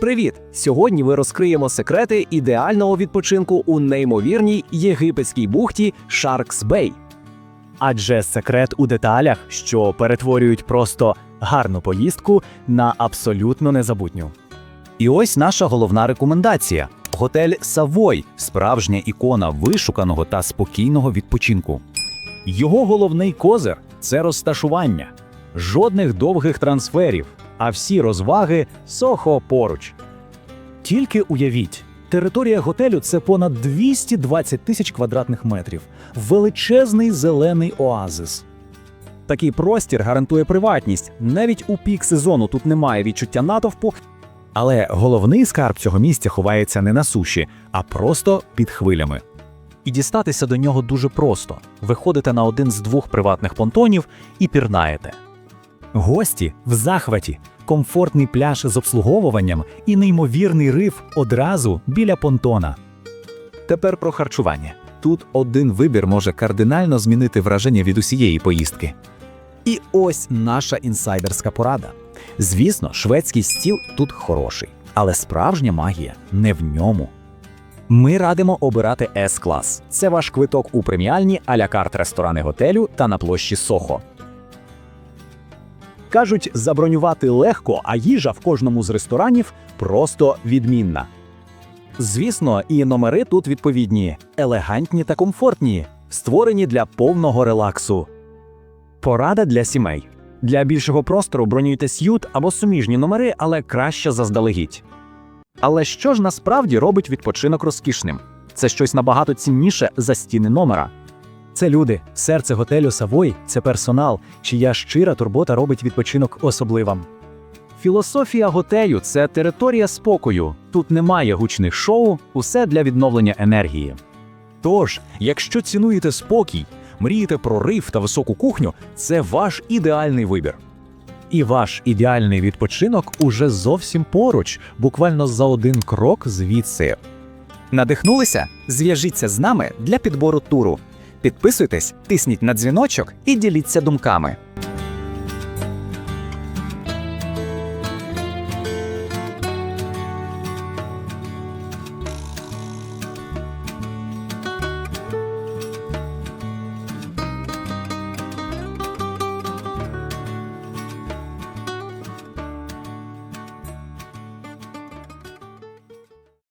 Привіт! Сьогодні ми розкриємо секрети ідеального відпочинку у неймовірній єгипетській бухті Sharks Bay. Адже секрет у деталях, що перетворюють просто гарну поїздку на абсолютно незабутню. І ось наша головна рекомендація: готель Савой справжня ікона вишуканого та спокійного відпочинку. Його головний козир це розташування, жодних довгих трансферів, а всі розваги сохо поруч. Тільки уявіть, територія готелю це понад 220 тисяч квадратних метрів, величезний зелений оазис. Такий простір гарантує приватність. Навіть у пік сезону тут немає відчуття натовпу, Але головний скарб цього місця ховається не на суші, а просто під хвилями. і дістатися до нього дуже просто. Виходите на один з двох приватних понтонів і пірнаєте. Гості в захваті, комфортний пляж з обслуговуванням і неймовірний риф одразу біля понтона. Тепер про харчування. Тут один вибір може кардинально змінити враження від усієї поїздки. І ось наша інсайдерська порада. Звісно, шведський стіл тут хороший, але справжня магія не в ньому. Ми радимо обирати S-клас. Це ваш квиток у преміальні а-ля карт ресторани готелю та на площі Сохо. Кажуть, забронювати легко, а їжа в кожному з ресторанів просто відмінна. Звісно, і номери тут відповідні, елегантні та комфортні, створені для повного релаксу. Порада для сімей. Для більшого простору бронюйте сют або суміжні номери, але краще заздалегідь. Але що ж насправді робить відпочинок розкішним? Це щось набагато цінніше за стіни номера. Це люди, серце готелю Савой, це персонал, чия щира турбота робить відпочинок особливим. Філософія готелю це територія спокою. Тут немає гучних шоу, усе для відновлення енергії. Тож, якщо цінуєте спокій, мрієте про риф та високу кухню, це ваш ідеальний вибір. І ваш ідеальний відпочинок уже зовсім поруч, буквально за один крок звідси. Надихнулися? Зв'яжіться з нами для підбору туру. Підписуйтесь, тисніть на дзвіночок і діліться думками.